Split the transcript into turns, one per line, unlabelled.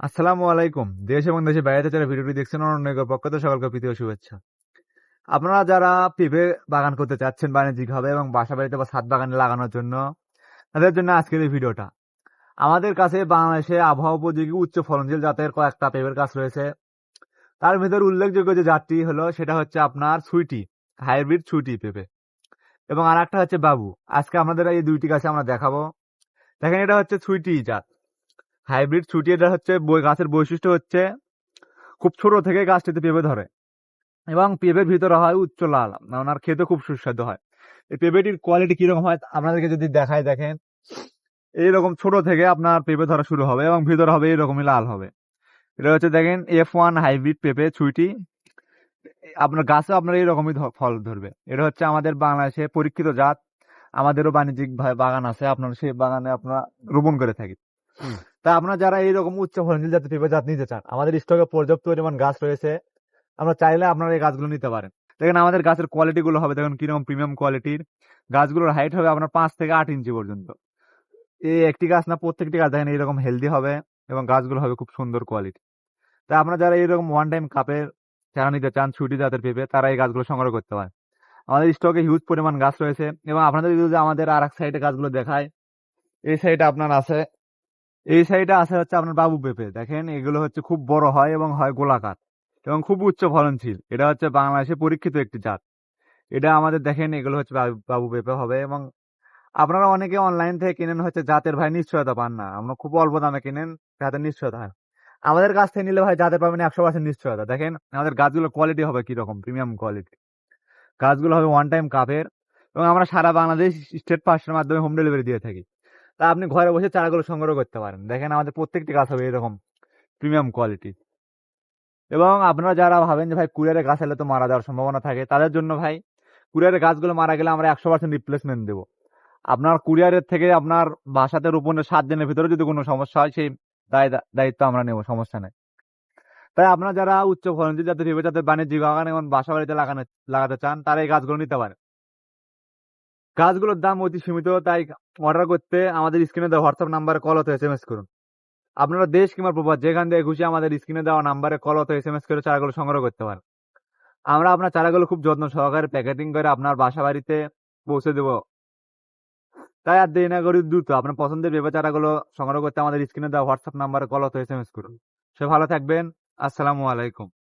আসসালামু আলাইকুম। দেশ এবং দেশের বাইরে যারা ভিডিওটি দেখছেন অন্য পক্ষ থেকে সকলকে প্রীতি শুভেচ্ছা। আপনারা যারা পেঁপে বাগান করতে চাচ্ছেন বাণিজ্যিকভাবে এবং বাসা বাড়িতে বা ছাদ বাগানে লাগানোর জন্য, তাদের জন্য আজকের এই ভিডিওটা। আমাদের কাছে বাংলাদেশে আবহাওয়া উপযোগী উচ্চ ফলনশীল জাতের কয়েকটা পেঁপের গাছ রয়েছে। তার ভিতর উল্লেখযোগ্য যে জাতটি হলো, সেটা হচ্ছে আপনার সুইটি হাইব্রিড সুইটি পেঁপে। এবং আর একটা হচ্ছে বাবু। আজকে আমাদের এই দুইটি গাছে আমরা দেখাবো। দেখেন, এটা হচ্ছে সুইটি জাত। হাইব্রিড ছুটি এটা হচ্ছে গাছের বৈশিষ্ট্য হচ্ছে খুব ছোট থেকে গাছটিতে পেঁপে ধরে এবং পেঁপের ভিতরে হয় উচ্চ লাল। ওনার খেতে খুব সুস্বাদু হয়। এই পেঁপেটির কোয়ালিটি কীরকম হয় আপনাদেরকে যদি দেখায় দেখেন, এইরকম ছোট থেকে আপনার পেঁপে ধরা শুরু হবে এবং ভিতরে হবে এইরকমই লাল হবে। এটা হচ্ছে দেখেন এফ ওয়ান হাইব্রিড পেঁপে ছুইটি আপনার গাছে আপনার এইরকমই ফল ধরবে। এটা হচ্ছে আমাদের বাংলাদেশে পরীক্ষিত জাত। আমাদেরও বাণিজ্যিক বাগান আছে। আপনার সেই বাগানে আপনারা রোপণ করে থাকি। তা আপনারা যারা এইরকম উচ্চ ফলনশীল জাতের পেঁপে জাত নিতে চান, আমাদের স্টকে পর্যাপ্ত পরিমাণ গাছ রয়েছে, আমরা চাইলে আপনারা এই গাছগুলো নিতে পারেন। দেখেন আমাদের গাছের কোয়ালিটিগুলো হবে, দেখুন কীরকম প্রিমিয়াম কোয়ালিটির গাছগুলোর হাইট হবে আপনার পাঁচ থেকে আট ইঞ্চি পর্যন্ত। এই একটি গাছ না, প্রত্যেকটি গাছ দেখেন এইরকম হেলদি হবে এবং গাছগুলো হবে খুব সুন্দর কোয়ালিটি তা আপনারা যারা এইরকম ওয়ান টাইম কাপের চারা নিতে চান, ছুটি জাতের পেঁপে, তারা এই গাছগুলো সংগ্রহ করতে পারেন। আমাদের স্টকে হিউজ পরিমাণ গাছ রয়েছে এবং আপনাদের যদি আমাদের আর এক সাইডে গাছগুলো দেখায়, এই সাইডে আপনার আছে এই সাইডে আছে হচ্ছে আপনার বাবু পেঁপে, দেখেন? এগুলো হচ্ছে খুব বড় হয় এবং হয় গোলাকার এবং খুব উচ্চ ফলনশীল। এটা হচ্ছে বাংলাদেশে পরীক্ষিত একটি জাত। এটা আমাদের দেখেন, এগুলো হচ্ছে বাবু- পেঁপে হবে এবং আপনারা অনেকে অনলাইন থেকে কিনেন হচ্ছে জাতের ভাই নিশ্চয়তা পান না। আমরা খুব অল্প দামে কিনেন জাতের নিশ্চয়তা। হয় আমাদের কাছ থেকে নিলে ভাই জাতের পাবেন একশো পার্সেন্ট নিশ্চয়তা। দেখেন, আমাদের গাছগুলোর কোয়ালিটি হবে কীরকম প্রিমিয়াম কোয়ালিটি গাছগুলো হবে ওয়ান টাইম কাপের এবং আমরা সারা বাংলাদেশ স্টেট পাসের মাধ্যমে হোম ডেলিভারি দিয়ে থাকি। তা আপনি ঘরে বসে চারাগুলো সংগ্রহ করতে পারেন। দেখেন আমাদের প্রত্যেকটি গাছ হবে এরকম প্রিমিয়াম কোয়ালিটি এবং আপনারা যারা ভাবেন যে, ভাই কুরিয়ারে গাছ এলে তো মারা যাওয়ার সম্ভাবনা থাকে, তাদের জন্য ভাই কুরিয়ারে গাছগুলো মারা গেলে আমরা একশো পার্সেন্ট রিপ্লেসমেন্ট দেবো। আপনার কুরিয়ারের থেকে আপনার বাসাতে রোপণের সাত দিনের ভিতরে যদি কোনো সমস্যা হয়, সেই দায় দায়িত্ব আমরা নেব, সমস্যা নেই। তাই আপনারা যারা উচ্চ ফলনশীল যাদের ভেবে যাদের বাণিজ্যিক বাগান এবং বাসা বাড়িতে লাগানো, লাগাতে চান, তারা এই গাছগুলো নিতে পারে গাছগুলোর দাম অতি সীমিত, তাই অর্ডার করতে আমাদের স্ক্রিনে দেওয়া হোয়াটসঅ্যাপ নাম্বারে কল অথবা এস এম এস করুন। আপনারা দেশ কিংবা প্রবাস, যেখান থেকে খুশি আমাদের স্ক্রিনে দেওয়া নাম্বারে কল অথবা এস এম এস করে চারাগুলো সংগ্রহ করতে পারেন। আমরা আপনার চারাগুলো খুব যত্ন সহকারে প্যাকেটিং করে আপনার বাসা বাড়িতে পৌঁছে দেবো। তাই আর দেরি না করি দ্রুত আপনার পছন্দের পেঁপে চারাগুলো সংগ্রহ করতে আমাদের স্ক্রিনে দেওয়া হোয়াটসঅ্যাপ নাম্বারে কল অথবা এস করুন। সে ভালো থাকবেন। আসসালামু আলাইকুম।